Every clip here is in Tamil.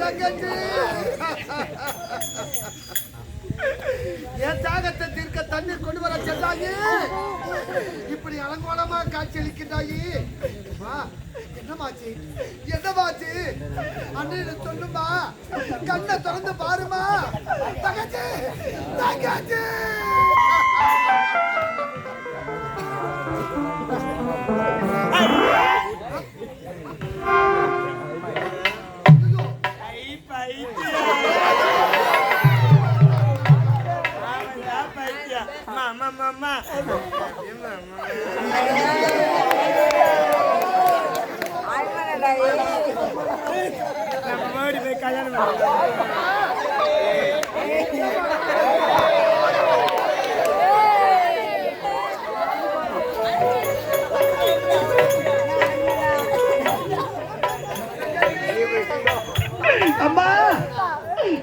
தங்கச்சி என் தாகத்தை தீர்க்க தண்ணீர் கொண்டு வர சென்றாயி இப்படி அலங்கோலமா காட்சியளிக்கின்றாயி என்னமாச்சு? என்னமாச்சு? அண்ணன் சொல்லுமா? கண்ணை திறந்து பாருமா. தகச்சு தகச்சு நம்ம மாடி போய் கல்யாணம்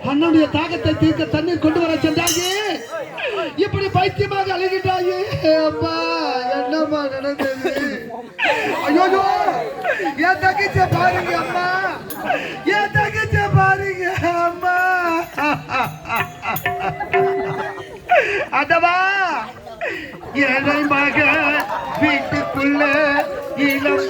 தன்னுடைய தாகத்தை தீர்க்க தண்ணீர் கொண்டு வர சென்றாயே. இப்படி பைத்தியமாக அழுகிட்டாயே. அம்மா என்னம்மா நடந்தது? ஐயோ ஏன் தங்கச்ச பாருங்க அம்மா. ஏன் தங்கச்ச பாருங்க அம்மா. அதவா இறை மக வீட்டுக்குள்ள இளம்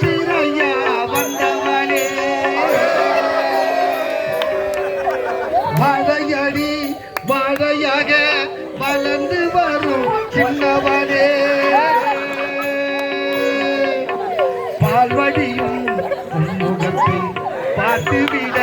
வழியும் முகத்தை பார்த்துவிட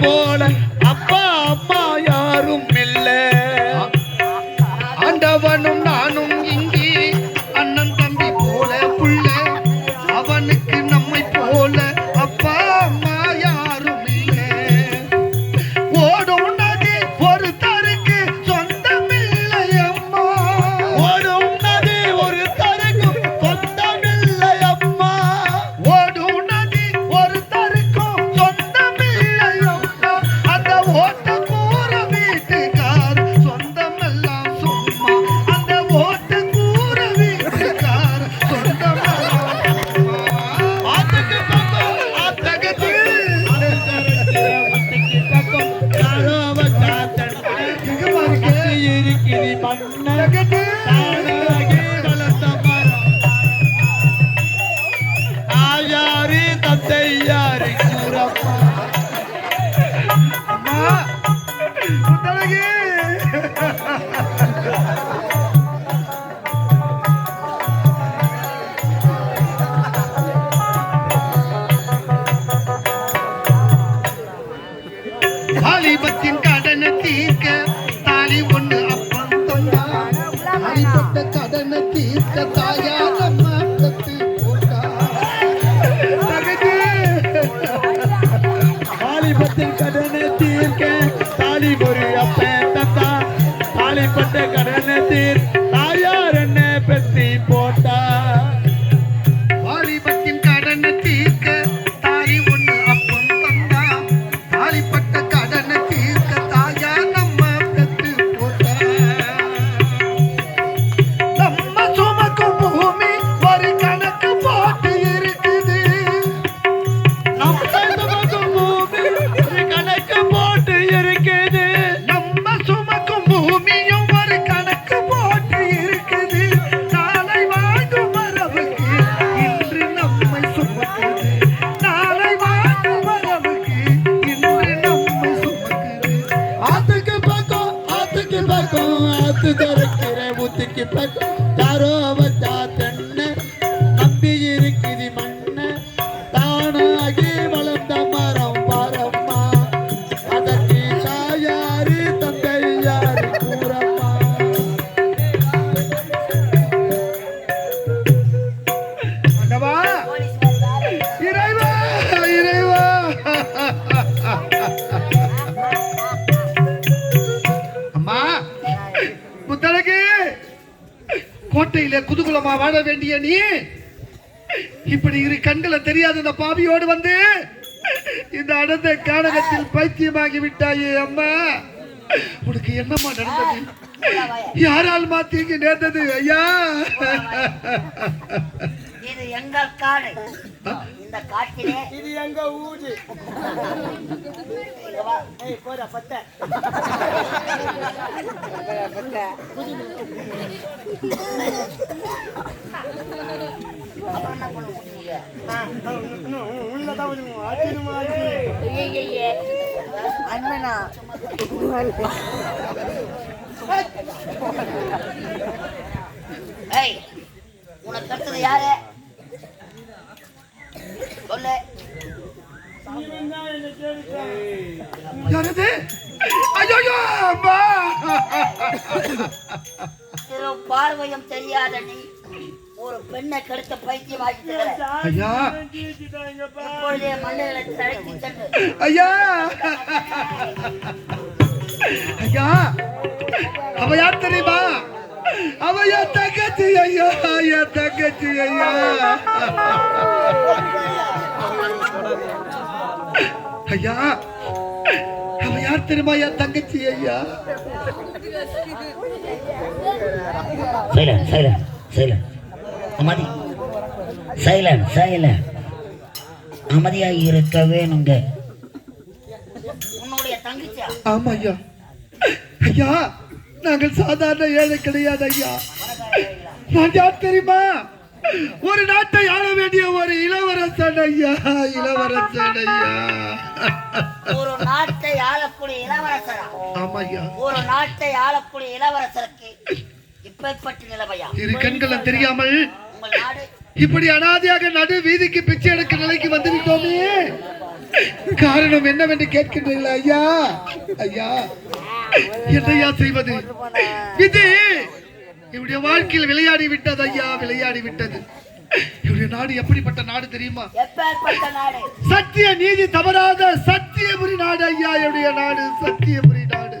போல What? தீர்க்க பக்கம் குதூகலமா வாழ வேண்டிய நீ? இப்படி இரு கண்களை தெரியாத இந்த பாவியோடு வந்து இந்த அடர்ந்த கானகத்தில் பைத்தியமாகி விட்டாயே அம்மா. உனக்கு என்னம்மா நடந்தது? யாரால் மாத்தீங்க நேர்ந்தது ஐயா? இது எங்கள் காடு. இந்த காட்டிலே. இது எங்க ஊரு. ஏய் போடா பத்த. அண்ணனா. ஏய் உனக்கு கட்டுறது யாரு? யாரது ஐயோ அம்மா. பார்வையும் தெரியாத நீ ஒரு பெண்ணை கெடுத்த பைத்தியம் ஐயா. இப்பொழுதே மண்ணில் தழைத்து சென்று ஐயா. ஐயா. அவ யார் தெரியுமா? அவ என் தங்கச்சி ஐயா என் தங்கச்சி ஐயா. ஐயா. யார் தெரியுமா என் தங்கச்சி ஐயா? சைலண்ட் சைலண்ட் சைலண்ட் அமைதி. சைலண்ட் சைலண்ட் அமைதியாக இருக்க வேணுங்க ஆமா ஐயா. ஐயா நாங்கள் சாதாரண ஏழை கிடையாது ஐயா. நான் யார் தெரியுமா? ஒரு நாட்டை ஆள வேண்டிய ஒரு இளவரசன் ஐயா இளவரசன் ஐயா. ஒரு நாட்டை ஆளக்கூடிய இளவரசரா? ஆமா ஐயா ஒரு நாட்டை ஆளக்கூடிய இளவரசருக்கு இப்பேற்பட்ட நிலைமையா? இரு கண்களை தெரியாமல் இப்படி அனாதையாக நடு வீதிக்கு பிச்சை எடுக்க நிலைக்கு வந்து விட்டோமே காரணம் என்னவென்று கேட்கின்றீர்களா ஐயா? ஐயா என்னையா செய்வது? விதி இவருடைய வாழ்க்கையில் விளையாடி விட்டது ஐயா விளையாடி விட்டது இவருடைய நாடு எப்படிப்பட்ட நாடு தெரியுமா? சத்திய நீதி தவறாத சத்தியபுரி நாடு ஐயா என்னுடைய நாடு சத்தியபுரி நாடு.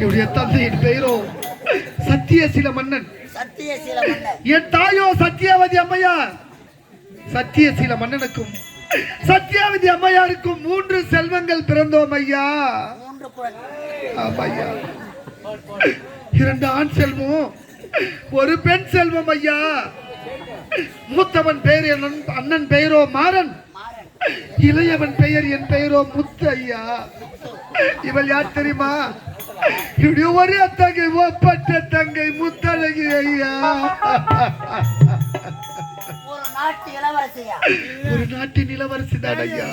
இவருடைய தந்தையின் பெயரோ சத்தியசில மன்னன். சத்தியசீல மன்னர் என் தாயோ சத்தியாவதி அம்மையார். சத்தியசீல மன்னனுக்கும் சத்தியாவதி அம்மையாருக்கும் மூன்று செல்வங்கள் பிறந்தோம் ஐயா. ஆமா ஐயா இரண்டு ஆண் செல்வம் ஒரு பெண் செல்வம் ஐயா. மூத்தவன் பெயர் என் அண்ணன்- பெயரோ மாறன். இளையவன் பெயர் என் பெயரோ முத்து ஐயா. இவள் யார் தெரியுமா? இப்படி ஒரே தங்கை ஒப்பற்ற தங்கை முத்தழகி ஐயா. ஒரு நாட்டு நாட்டின் இளவரசி தான் ஐயா.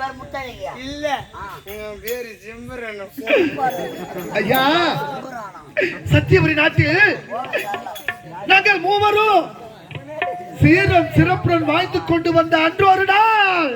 பேர் முத்தழகியா இல்ல. என் பேரு ஐயா! சத்தியபுரி நாட்டில் நாங்கள் மூவரும் சீரம் சிறப்புடன் வாழ்ந்து கொண்டு வந்த அன்று ஒரு நாள்!